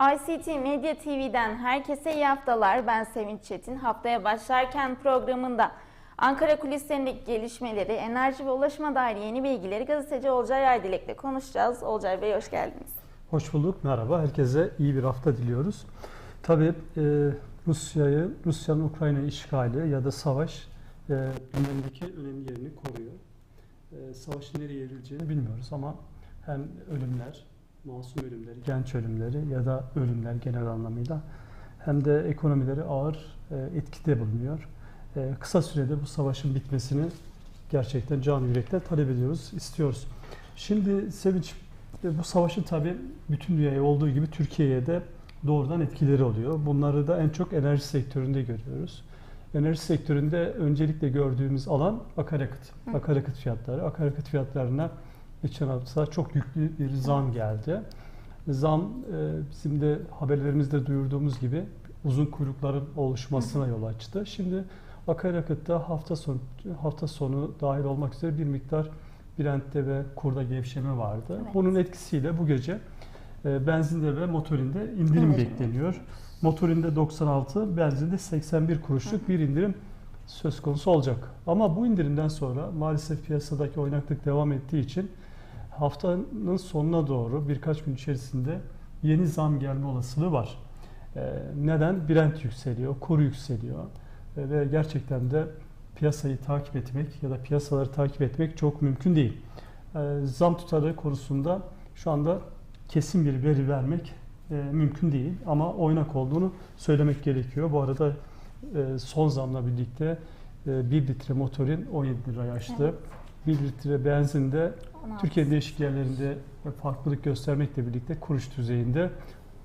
ICT Medya TV'den herkese iyi haftalar. Ben Sevinç Çetin. Haftaya başlarken programında Ankara kulislerindeki gelişmeleri, enerji ve ulaşıma dair yeni bilgileri gazeteci Olcay Aydilek'le konuşacağız. Olcay Bey hoş geldiniz. Hoş bulduk, merhaba. Herkese iyi bir hafta diliyoruz. Tabii e, Rusya'yı, Rusya'nın Ukrayna işgali ya da savaş e, gündemdeki önemli yerini koruyor. E, savaşın nereye evrileceğini bilmiyoruz ama hem ölümler, masum ölümleri, genç ölümleri ya da ölümler genel anlamıyla hem de ekonomileri ağır e, etkide bulunuyor. E, kısa sürede bu savaşın bitmesini gerçekten can yürekten talep ediyoruz, istiyoruz. Şimdi Sevinç, e, bu savaşın tabii bütün dünyaya olduğu gibi Türkiye'ye de doğrudan etkileri oluyor. Bunları da en çok enerji sektöründe görüyoruz. Enerji sektöründe öncelikle gördüğümüz alan akaryakıt. Akaryakıt fiyatları. Akaryakıt fiyatlarına geçen hafta çok yüklü bir zam geldi. Zam e, bizim de haberlerimizde duyurduğumuz gibi uzun kuyrukların oluşmasına yol açtı. Şimdi akaryakıtta hafta sonu hafta sonu dahil olmak üzere bir miktar Brent'te ve kurda gevşeme vardı. Evet. Bunun etkisiyle bu gece e, benzinde ve motorinde indirim İndirim. bekleniyor. Motorinde 96, benzinde 81 kuruşluk bir indirim söz konusu olacak. Ama bu indirimden sonra maalesef piyasadaki oynaklık devam ettiği için haftanın sonuna doğru birkaç gün içerisinde yeni zam gelme olasılığı var. E, neden? Brent yükseliyor, kur yükseliyor E, ve gerçekten de piyasayı takip etmek ya da piyasaları takip etmek çok mümkün değil. E, zam tutarı konusunda şu anda kesin bir veri vermek e, mümkün değil ama oynak olduğunu söylemek gerekiyor. Bu arada e, son zamla birlikte e, 1 litre motorin 17 liraya aştı. 1 litre benzinde 16. Türkiye'nin değişik yerlerinde farklılık göstermekle birlikte kuruş düzeyinde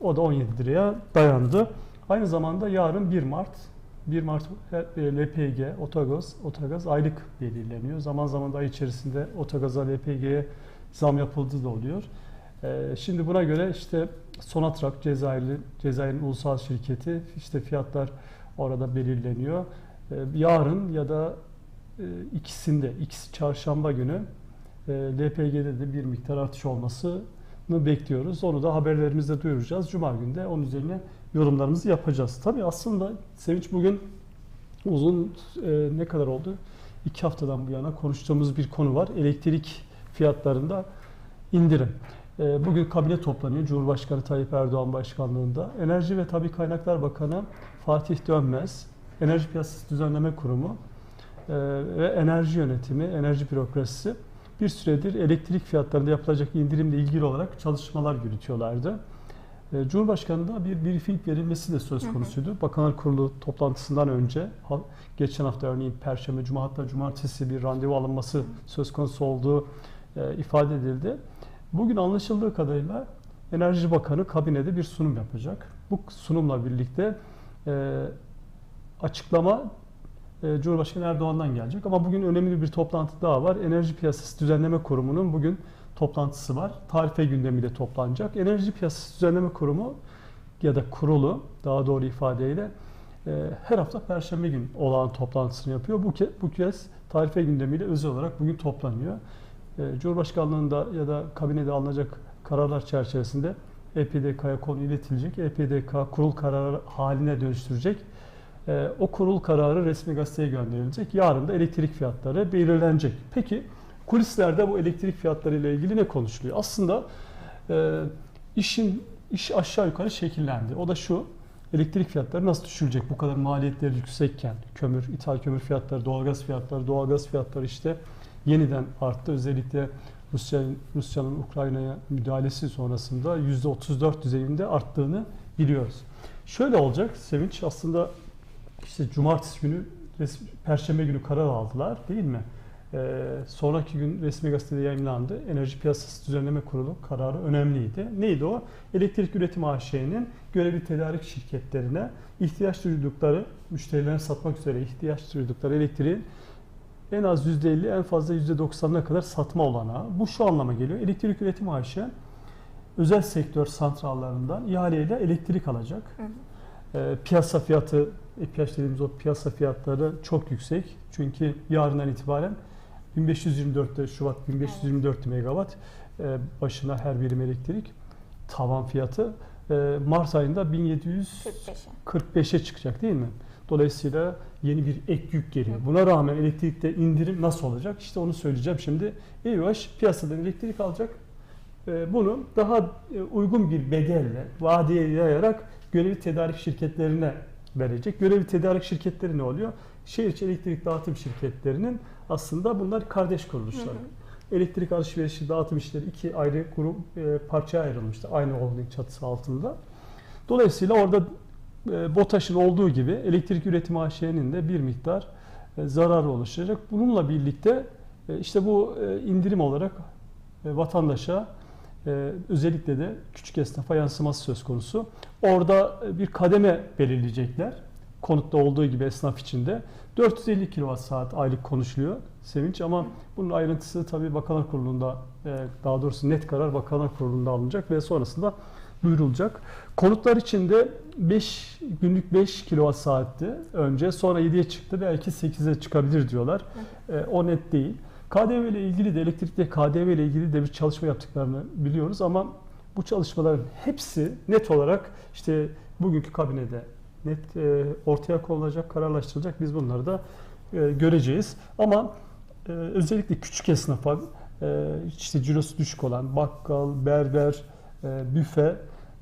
o da 17 liraya dayandı. Aynı zamanda yarın 1 Mart 1 Mart e, LPG, otogaz, otogaz aylık belirleniyor. Zaman zaman da ay içerisinde otogaza, LPG'ye zam yapıldığı da oluyor. Ee, Şimdi buna göre işte Sonatrak Cezayirli, Cezayir'in ulusal şirketi işte fiyatlar orada belirleniyor. Yarın ya da e, ikisinde, ikisi çarşamba günü e, LPG'de de bir miktar artış olmasını bekliyoruz. Onu da haberlerimizde duyuracağız. Cuma günü de onun üzerine yorumlarımızı yapacağız. Tabii aslında Sevinç bugün uzun e, ne kadar oldu? İki haftadan bu yana konuştuğumuz bir konu var. Elektrik fiyatlarında indirim. E, Bugün kabine toplanıyor. Cumhurbaşkanı Tayyip Erdoğan başkanlığında. Enerji ve Tabi Kaynaklar Bakanı Fatih Dönmez, Enerji Piyasası Düzenleme Kurumu ve Enerji Yönetimi, Enerji Bürokrasisi bir süredir elektrik fiyatlarında yapılacak indirimle ilgili olarak çalışmalar yürütüyorlardı. E, Cumhurbaşkanı da bir briefing verilmesi de söz Hı hı. konusuydu. Bakanlar Kurulu toplantısından önce geçen hafta örneğin Perşembe, Cuma hatta Cumartesi bir randevu alınması söz konusu olduğu e, ifade edildi. Bugün anlaşıldığı kadarıyla Enerji Bakanı kabinede bir sunum yapacak. Bu sunumla birlikte e, açıklama Cumhurbaşkanı Erdoğan'dan gelecek. Ama bugün önemli bir toplantı daha var. Enerji Piyasası Düzenleme Kurumu'nun bugün toplantısı var. Tarife gündemiyle toplanacak. Enerji Piyasası Düzenleme Kurumu ya da kurulu daha doğru ifadeyle e, her hafta Perşembe gün olağan toplantısını yapıyor. Bu, ke- bu kez tarife gündemiyle özel olarak bugün toplanıyor. E, Cumhurbaşkanlığında ya da kabinede alınacak kararlar çerçevesinde EPDK'ya konu iletilecek. EPDK kurul kararı haline dönüştürecek. E, o kurul kararı resmi gazeteye gönderilecek. Yarın da elektrik fiyatları belirlenecek. Peki kulislerde bu elektrik fiyatları ile ilgili ne konuşuluyor? Aslında e, işin iş aşağı yukarı şekillendi. O da şu. Elektrik fiyatları nasıl düşülecek bu kadar maliyetleri yüksekken? Kömür, ithal kömür fiyatları, doğalgaz fiyatları, doğalgaz fiyatları işte yeniden arttı. Özellikle Rusya'nın Rusya'nın Ukrayna'ya müdahalesi sonrasında %34 düzeyinde arttığını biliyoruz. Şöyle olacak Sevinç aslında işte cumartesi günü resmi, perşembe günü karar aldılar değil mi? Ee, sonraki gün resmi gazetede yayınlandı. Enerji Piyasası Düzenleme Kurulu kararı önemliydi. Neydi o? Elektrik Üretim AŞ'nin görevli tedarik şirketlerine ihtiyaç duydukları, müşterilerine satmak üzere ihtiyaç duydukları elektriğin en az %50 en fazla %90'ına kadar satma olanağı. Bu şu anlama geliyor. Elektrik Üretim AŞ özel sektör santrallarından ihaleyle elektrik alacak. Hı hı. Ee, piyasa fiyatı, ihtiyaç dediğimiz o piyasa fiyatları çok yüksek. Çünkü yarından itibaren 1524'te Şubat 1524 megawatt e, başına her birim elektrik tavan fiyatı. e, Mart ayında 1700 45'e. 45'e çıkacak değil mi? Dolayısıyla yeni bir ek yük geliyor. Buna rağmen elektrikte indirim nasıl olacak? İşte onu söyleyeceğim şimdi. EOH piyasadan elektrik alacak. Ee, Bunu daha e, uygun bir bedelle vadeye yayarak görevli tedarik şirketlerine verecek. Görevli tedarik şirketleri ne oluyor? Şehir içi elektrik dağıtım şirketlerinin aslında bunlar kardeş kuruluşlar. Elektrik alışverişi dağıtım işleri iki ayrı grup e, parçaya ayrılmıştı aynı holding çatısı altında. Dolayısıyla orada e, BOTAŞ'ın olduğu gibi elektrik üretimi AŞ'nin de bir miktar e, zararı oluşacak. Bununla birlikte e, işte bu e, indirim olarak e, vatandaşa e, özellikle de küçük esnafa yansıması söz konusu. Orada e, bir kademe belirleyecekler. Konutta olduğu gibi esnaf içinde. 450 kWh saat aylık konuşuluyor Sevinç ama bunun ayrıntısı tabii Bakanlar Kurulu'nda e, daha doğrusu net karar Bakanlar Kurulu'nda alınacak ve sonrasında duyurulacak. Konutlar içinde 5 günlük 5 kWh saatti önce sonra 7'ye çıktı belki 8'e çıkabilir diyorlar. E, o net değil. KDV ile ilgili de elektrikte KDV ile ilgili de bir çalışma yaptıklarını biliyoruz ama bu çalışmaların hepsi net olarak işte bugünkü kabinede net e, ortaya konulacak, kararlaştırılacak. Biz bunları da e, göreceğiz. Ama e, özellikle küçük esnafa e, işte cirosu düşük olan bakkal, berber, e, büfe,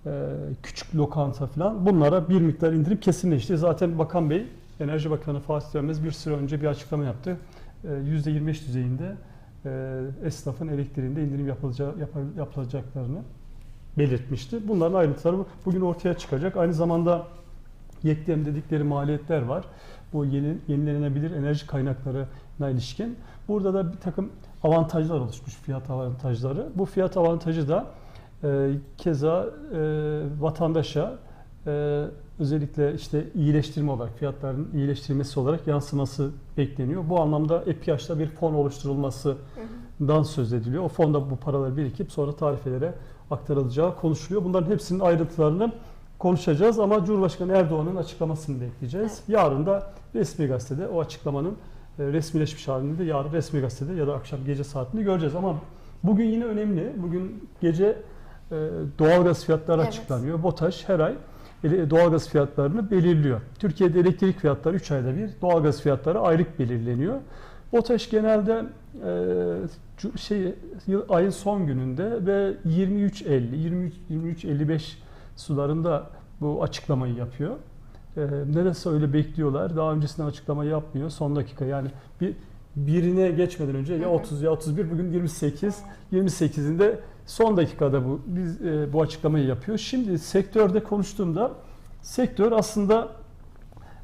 e, küçük lokanta falan bunlara bir miktar indirim kesinleşti. Zaten Bakan Bey, Enerji Bakanı Fatih Dönmez bir süre önce bir açıklama yaptı. E, %25 düzeyinde e, esnafın elektriğinde indirim yapılacağı, yap- yapılacaklarını belirtmişti. Bunların ayrıntıları bugün ortaya çıkacak. Aynı zamanda YEKDEM dedikleri maliyetler var. Bu yeni, yenilenebilir enerji kaynaklarına ilişkin. Burada da bir takım avantajlar oluşmuş, fiyat avantajları. Bu fiyat avantajı da e, keza e, vatandaşa e, özellikle işte iyileştirme olarak, fiyatların iyileştirilmesi olarak yansıması bekleniyor. Bu anlamda EPİAŞ'ta bir fon oluşturulmasından söz ediliyor. O fonda bu paralar birikip sonra tarifelere aktarılacağı konuşuluyor. Bunların hepsinin ayrıntılarını konuşacağız ama Cumhurbaşkanı Erdoğan'ın açıklamasını bekleyeceğiz. Yarın da resmi gazetede o açıklamanın e, resmileşmiş halini de yarın resmi gazetede ya da akşam gece saatinde göreceğiz. Ama bugün yine önemli. Bugün gece e, doğalgaz fiyatları Evet. açıklanıyor. BOTAŞ her ay doğalgaz fiyatlarını belirliyor. Türkiye'de elektrik fiyatları 3 ayda bir, doğalgaz fiyatları aylık belirleniyor. BOTAŞ genelde e, şey yıl, ayın son gününde ve 23.50, 23 23.55 sularında bu açıklamayı yapıyor. E, nedense öyle bekliyorlar. Daha öncesinden açıklama yapmıyor. Son dakika yani bir birine geçmeden önce ya 30 ya 31 bugün 28 28'inde son dakikada bu biz e, bu açıklamayı yapıyor. Şimdi sektörde konuştuğumda sektör aslında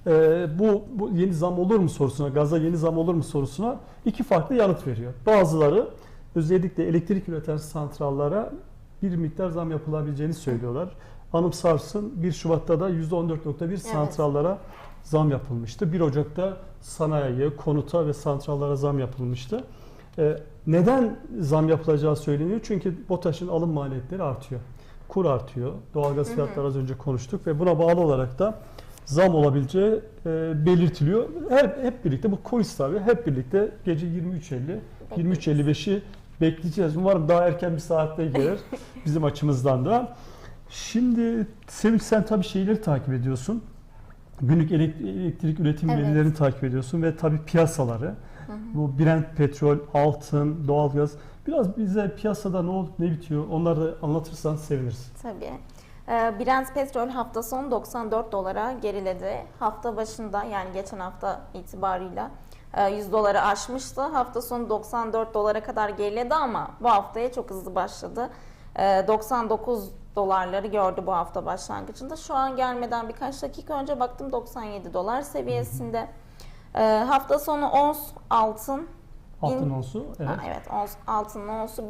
e, bu, bu yeni zam olur mu sorusuna, gaza yeni zam olur mu sorusuna iki farklı yanıt veriyor. Bazıları özellikle elektrik üreten santrallara bir miktar zam yapılabileceğini söylüyorlar. Anımsarsın 1 Şubat'ta da %14.1 santrallara zam yapılmıştı. 1 Ocak'ta sanayiye, konuta ve santrallara zam yapılmıştı. Ee, neden zam yapılacağı söyleniyor? Çünkü BOTAŞ'ın alım maliyetleri artıyor. Kur artıyor. Doğalgaz fiyatları az önce konuştuk ve buna bağlı olarak da zam olabileceği e, belirtiliyor. Her, hep birlikte bu kulis tabi hep birlikte gece 23.50 23.55'i bekleyeceğiz. Umarım daha erken bir saatte gelir bizim açımızdan da. Şimdi Sevinç sen tabii şeyleri takip ediyorsun. Günlük elek- elektrik üretim Evet. verilerini takip ediyorsun ve tabii piyasaları. Bu Brent petrol, altın, doğalgaz. Biraz bize piyasada ne olup ne bitiyor onları anlatırsan seviniriz. Tabii. Ee, Brent petrol hafta sonu 94 dolara geriledi. Hafta başında yani geçen hafta itibarıyla e, 100 doları aşmıştı. Hafta sonu 94 dolara kadar geriledi ama bu haftaya çok hızlı başladı. Ee, 99 dolarları gördü bu hafta başlangıcında. Şu an gelmeden birkaç dakika önce baktım 97 dolar seviyesinde. Ee, hafta sonu ons altın Altın olsu. Evet. Ha, evet ons, altının onsu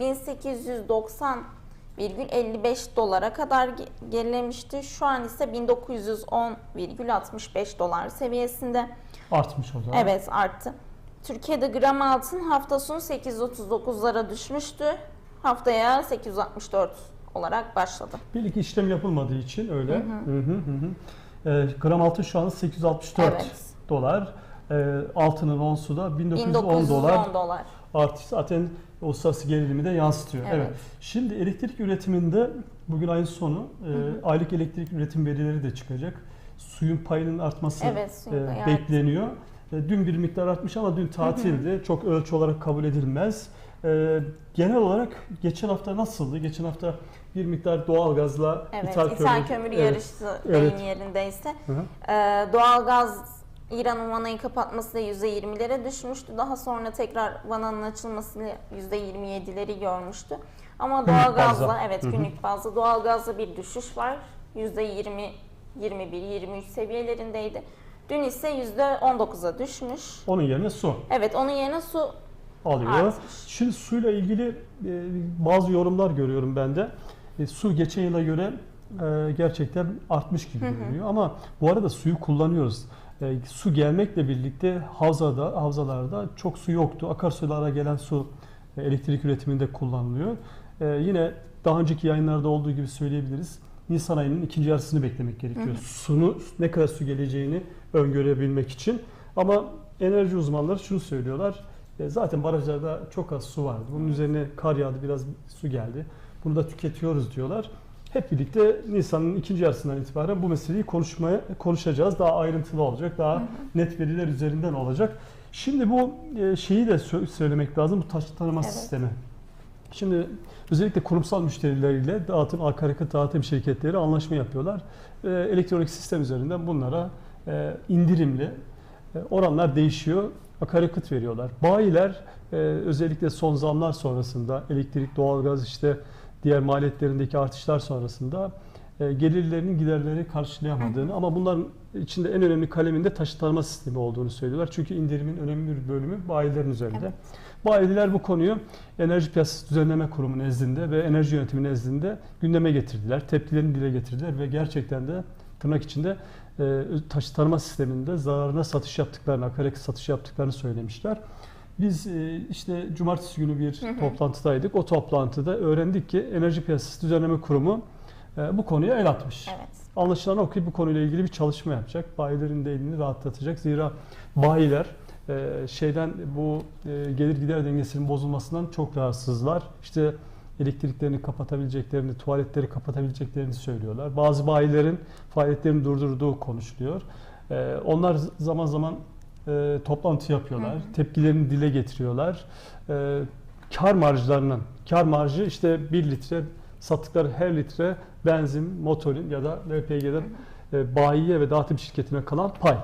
1890,55 dolara kadar ge- gerilemişti. Şu an ise 1910,65 dolar seviyesinde. Artmış o zaman. Evet arttı. Türkiye'de gram altın hafta sonu 839'lara düşmüştü. Haftaya 864 olarak başladı. Bir iki işlem yapılmadığı için öyle. Hı hı hı hı. Ee, gram altın şu an 864 Evet. dolar. E, altının onsu da 1910 1910 dolar dolar. artış zaten uluslararası gerilimi de yansıtıyor. Evet. Evet. Şimdi elektrik üretiminde bugün ayın sonu e, hı. aylık elektrik üretim verileri de çıkacak. Suyun payının artması Evet, suyun e, bekleniyor. E, dün bir miktar artmış ama dün tatildi. Çok ölçü olarak kabul edilmez. E, genel olarak geçen hafta nasıldı? Geçen hafta bir miktar doğalgazla Evet, ithal ithal, kömür, kömür evet. yarıştı Evet. yerindeyse. Hı hı. Ee, doğalgaz İran'ın vanayı kapatmasıyla %20'lere düşmüştü. Daha sonra tekrar vananın açılmasıyla %27'leri görmüştü. Ama doğalgazla evet günlük bazda doğalgazda bir düşüş var. %20 21 23 seviyelerindeydi. Dün ise %19'a düşmüş. Onun yerine su Evet onun yerine su alıyor. artmış. Şimdi suyla ilgili e, bazı yorumlar görüyorum ben de. E, su geçen yıla göre e, gerçekten artmış gibi görünüyor ama bu arada suyu kullanıyoruz. E, su gelmekle birlikte havzada, havzalarda çok su yoktu. Akarsulara gelen su e, elektrik üretiminde kullanılıyor. E, yine daha önceki yayınlarda olduğu gibi söyleyebiliriz. Nisan ayının ikinci yarısını beklemek gerekiyor. Hı hı. Sunu ne kadar su geleceğini öngörebilmek için. Ama enerji uzmanları şunu söylüyorlar. E, Zaten barajlarda çok az su vardı. Bunun üzerine kar yağdı, biraz su geldi. Bunu da tüketiyoruz diyorlar. Hep birlikte Nisan'ın ikinci yarısından itibaren bu meseleyi konuşmaya konuşacağız. Daha ayrıntılı olacak, daha Hı hı. net veriler üzerinden olacak. Şimdi bu e, şeyi de sö- söylemek lazım, bu taş tanıma Evet. sistemi. Şimdi özellikle kurumsal müşterileriyle dağıtım, akaryakıt dağıtım şirketleri anlaşma yapıyorlar. E, elektronik sistem üzerinden bunlara e, indirimli oranlar değişiyor. Akaryakıt veriyorlar. Bayiler e, özellikle son zamlar sonrasında elektrik, doğalgaz işte diğer maliyetlerindeki artışlar sonrasında e, gelirlerinin giderleri karşılayamadığını ama bunların içinde en önemli kaleminde taşıtlarma sistemi olduğunu söylüyorlar. Çünkü indirimin önemli bir bölümü bayilerin üzerinde. Evet. Bayiler bu konuyu Enerji Piyasası Düzenleme Kurumu nezdinde ve enerji yönetimi nezdinde gündeme getirdiler. Tepkilerini dile getirdiler ve gerçekten de tırnak içinde e, taşıtlarma sisteminde zararına satış yaptıklarını, akaryakıt satış yaptıklarını söylemişler. Biz e, işte cumartesi günü bir Hı hı. toplantıdaydık. O toplantıda öğrendik ki Enerji Piyasası Düzenleme Kurumu e, bu konuya el atmış. Evet. Anlaşılan o ki bu konuyla ilgili bir çalışma yapacak. Bayilerin de elini rahatlatacak. Zira bayiler e, şeyden bu gelir gider dengesinin bozulmasından çok rahatsızlar. İşte elektriklerini kapatabileceklerini, tuvaletleri kapatabileceklerini söylüyorlar. Bazı bayilerin faaliyetlerini durdurduğu konuşuluyor. Onlar zaman zaman e, toplantı yapıyorlar. Hı hı. Tepkilerini dile getiriyorlar. E, kar marjlarının, kar marjı işte 1 litre sattıkları her litre benzin, motorin ya da LPG'den e, bayiye ve dağıtım şirketine kalan pay.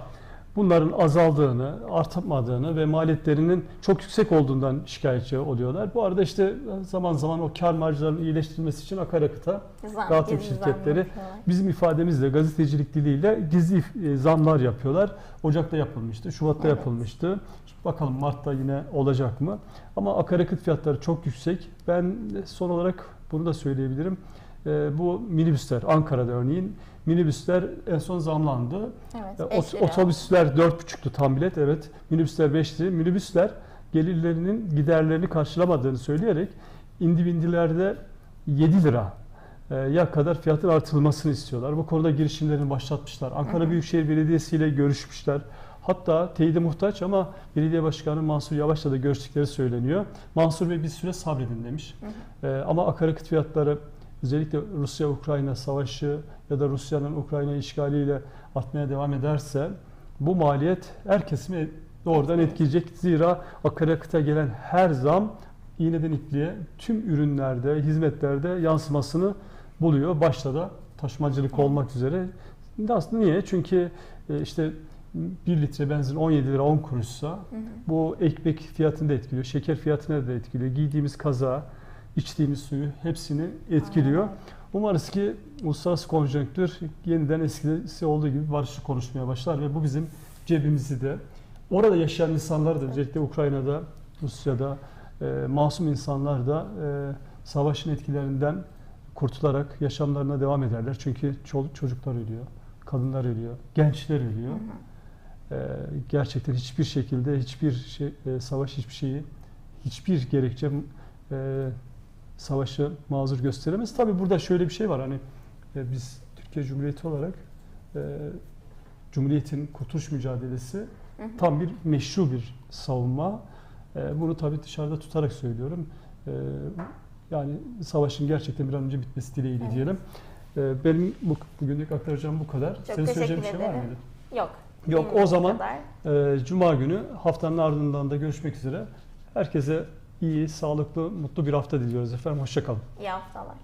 Bunların azaldığını, artmadığını ve maliyetlerinin çok yüksek olduğundan şikayetçi oluyorlar. Bu arada işte zaman zaman o kar marjlarının iyileştirilmesi için akaryakıta Zam, Dağıtım zam şirketleri bizim ifademizle gazetecilik diliyle gizli e, zamlar yapıyorlar. Ocak'ta yapılmıştı, Şubat'ta Evet. yapılmıştı. Bakalım Mart'ta yine olacak mı? Ama akaryakıt fiyatları çok yüksek. Ben son olarak bunu da söyleyebilirim. E, Bu minibüsler, Ankara'da örneğin minibüsler en son zamlandı. Evet, E, ot-. Otobüsler 4,5'tu tam bilet evet. Minibüsler 5 lira. Minibüsler gelirlerinin giderlerini karşılamadığını söyleyerek indivindilerde 7 lira e, ya kadar fiyatın artırılmasını istiyorlar. Bu konuda girişimlerini başlatmışlar. Ankara Hı hı. Büyükşehir Belediyesi ile görüşmüşler. Hatta teyide muhtaç ama belediye başkanı Mansur Yavaş'la da görüştükleri söyleniyor. Mansur Bey bir süre sabredin demiş. Hı E, ama akaryakıt fiyatları özellikle Rusya-Ukrayna savaşı ya da Rusya'nın Ukrayna işgaliyle artmaya devam ederse bu maliyet her kesimi doğrudan etkileyecek. Zira akaryakıta gelen her zam iğneden ipliğe tüm ürünlerde, hizmetlerde yansımasını buluyor. Başta da taşımacılık olmak üzere. Aslında niye? Çünkü e, işte 1 litre benzin 17 lira 10 kuruşsa Hı hı. bu ekmek fiyatını da etkiliyor, şeker fiyatını da etkiliyor, giydiğimiz kaza, içtiğimiz suyu hepsini etkiliyor. Aynen. Umarız ki uluslararası konjonktür yeniden eskisi olduğu gibi barışçı konuşmaya başlar ve bu bizim cebimizi de orada yaşayan insanlar da özellikle Ukrayna'da, Rusya'da e, masum insanlar da e, savaşın etkilerinden kurtularak yaşamlarına devam ederler. Çünkü çoluk çocuklar ölüyor, kadınlar ölüyor, gençler ölüyor. E, gerçekten hiçbir şekilde hiçbir şey, e, savaş hiçbir şeyi hiçbir gerekçe e, savaşı mazur gösteremez. Tabi burada şöyle bir şey var hani e, biz Türkiye Cumhuriyeti olarak e, Cumhuriyet'in kurtuluş mücadelesi Tam bir meşru bir savunma. E, Bunu tabii dışarıda tutarak söylüyorum. E, Yani savaşın gerçekten bir an önce bitmesi dileğiyle Evet. diyelim. E, Benim bu, bugünlük aktaracağım bu kadar. Senin teşekkür söyleyeceğin bir şey var mıydı? Yok. Yok o zaman e, Cuma günü haftanın ardından da görüşmek üzere. Herkese iyi, sağlıklı, mutlu bir hafta diliyoruz efendim. Hoşçakalın. İyi haftalar.